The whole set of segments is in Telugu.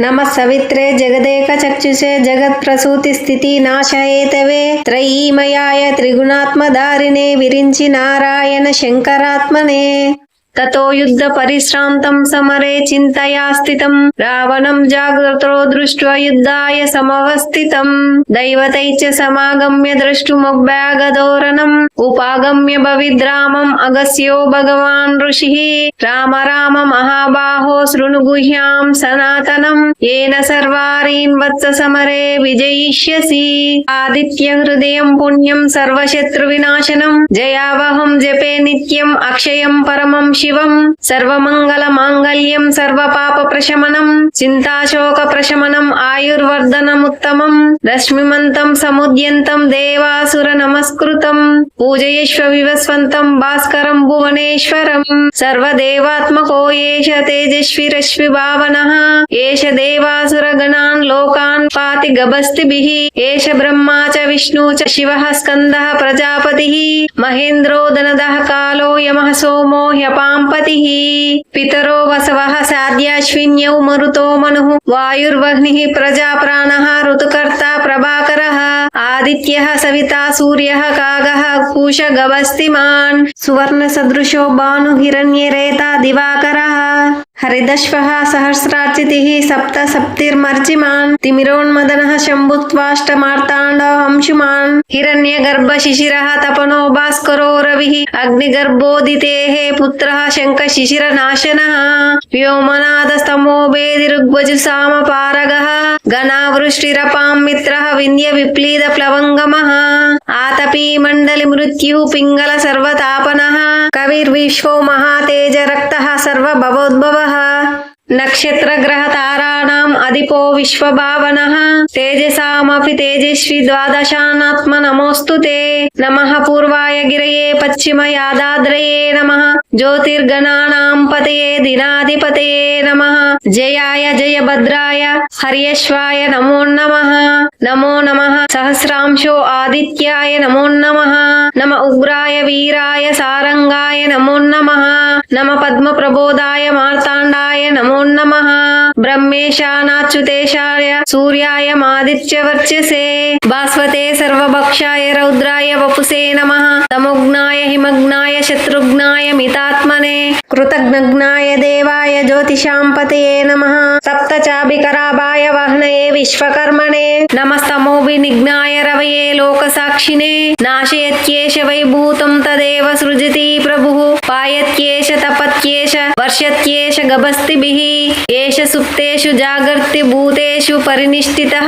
నమ సవిత్రే జగదేక చక్షుషే జగత్ ప్రసూతి స్థితి నాశయేతవే త్రయీమయాయ త్రిగుణాత్మధారిణే విరించి నారాయణ శంకరాత్మనే తతో యుద్ధ పరిశ్రాంతం సమరే చింతయా స్థితం రావణం జాగ్రత్తో దృష్ట్వా యుద్ధాయ సమవస్థితం. దైవతైచ సమాగమ్య దృష్టుమొబ్బాగదోరణం ఉపాగమ్య భవిద్రామం అగస్యో భగవాన్ ఋషి. రామ రామ మహాబాహో శృణు గుహ్యాం సనాతనం. ఏన సర్వారీన్ వత్స సమరే విజయిష్యసి. ఆదిత్య హృదయం పుణ్యం సర్వశత్రు వినాశనం జయావహం జపే నిత్యం అక్షయం పరమం శివం. సర్వమంగళ మాంగళ్యం సర్వ పాప ప్రశమనం చింతాశోక ప్రశమనం ఆయుర్వర్ధనముత్తమం. रश्मिमन्तं समुद्यन्तं देवासुर नमस्कृतम् पूजयिष्व विवस्वन्तं भास्करं भुवनेश्वरम् सर्वदेवात्मको एष तेजस्विरश्मि भावनः एष देवासुरगणान् लोकान् पाति गभस्तिभिः एष ब्रह्मा च विष्णु च शिवः स्कन्दः प्रजापतिः। महेन्द्रो दनदः कालो यमः सोमो ह्यपाम्पतिः। पितरो वसवः साद्याश्विन्यौ मरुतो मनुः। वायुर्वह्निः प्रजाप्राणः ऋतुकर्ता प्रभाकरः। आदित्यः सविता सूर्य सूर्यः कागः कुश गवस्तिमान् सुवर्णसदृशो रेता दिवाकरः। హరిదశ్వ సహస్రార్చితి సప్త సప్తిర్మర్జిమాన్ తిమిరోన్మదన శంభుత్వాష్టమార్తాండో హిరణ్య గర్భ శిశిర తపనో భాస్కరో రవి అగ్నిగర్భోదితే పుత్ర శంక శిశిర నాశన వ్యోమనాథ స్తమో భేది ఋగ్వజు సామ పారగ గణావృష్టిరపాం మిత్ర వింధ్య విప్లీద ప్లవంగమ ఆతపీ మండలి మృత్యు పింగళ సర్వతాపన కవిర్విశ్వో మహాతే सर्वभवोद्भवः। नक्षत्रग्रहताराणाम् अधिपो विश्वभावनः। तेजसामपि तेजस्वी द्वादशानात्म नमोस्तु ते। नमः पूर्वाय गिरये पश्चिमयादाद्रये नमः। ज्योतिर्गणानाम् పతయే దినాధిపతయే నమ జయాయ జయభద్రాయ హర్యేశ్వాయ నమో నమ నమో నమ సహస్రాంశో ఆదిత్యాయ నమో నమ నమ ఉగ్రాయ వీరాయ సారంగాయ నమో నమ నమ పద్మ ప్రబోధాయ మార్తాండాయ నమో నమ బ్రహ్మేశానాచ్యుతేశాయ సూర్యాయ మాదిత్యవర్చసే భాస్వతే సర్వభక్షాయ రౌద్రాయ వపుసే నమ తమోగ్నాయ హిమగ్నాయ शत्रुघ्नाय मितात्मने। कृतघ्नग्नाय देवाय ज्योतिषां पतये नमः। सप्तचाभिकराभाय वह्नये विश्वकर्मणे। नमस्तमो विनिघ्नाय रवये लोकसाक्षिणे नाशयत्येष वैभूतं तदेव सृजति प्रभुः। पायत्येष तपत्येष పశ్యత్యేష గభస్తిభిః ఏష సుప్తేషు జాగర్తి భూతేషు పరినిష్ఠితః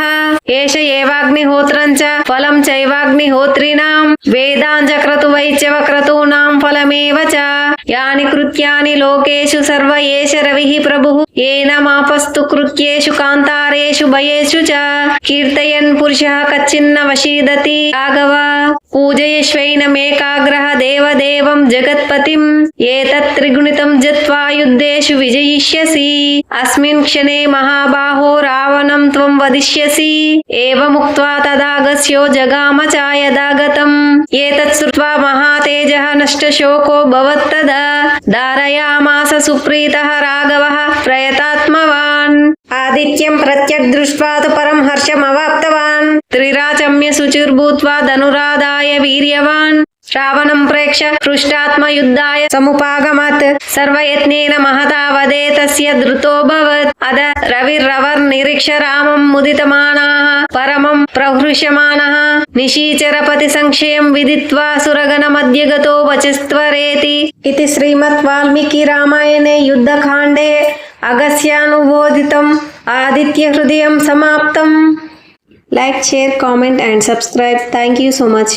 ఏష ఏవాగ్నిహోత్రం చ ఫలం చైవాగ్నిహోత్రిణాం వేదాం చక్రతు వైచవ క్రతూనాం ఫలమేవ చ యాని కృత్యాని లోకేషు సర్వ ఏష రవిః ప్రభుః ఏనమాపస్తు కృత్యేషు కాంతారేషు భయేషు చ కీర్తయన్ పురుషః కచ్చిన్న వశీదతి రాఘవ राघव पूजयश्वैनमेकाग्रह देवदेवं जगत्पतिम् एतत् त्रिगुणितं जत्वा युद्धेषु विजयिष्यसि अस्मिन् क्षणे महाबाहो रावणं त्वं वदिष्यसि एवमुक्त्वा तदागस्यो जगाम च यदा गतम् एतत् श्रुत्वा महातेजः नष्टशोको भवत्तदा धारयामास सुप्रीतः राघवः प्रयतात्मवान् ఆదిత్యం ప్రత్యర్దృష్ట్వా తు పరం హర్షమవాప్తవాన్. త్రిరాచమ్య శుచిర్భూత్వా ధనురాదాయ వీర్యవాన్. శ్రావణం ప్రేక్ష పృష్టాత్మ యుద్ధాయ సముపాగమత్. సర్వయత్నేన మహతావదే తస్య ధృతోభవత్. అద రవిర్రవర్నిరీక్ష రామం ముదితమానా పరమం ప్రహృష్యమాన నిశీచరపతి సంక్షయం విదిత్వా సురగణ మధ్యగతో వచిస్త్వరేతి ఇది శ్రీమద్ వాల్మీకి రామాయణే యుద్ధకాండే అగస్యానుబోధితం ఆదిత్య హృదయం సమాప్తం like share comment and subscribe thank you so much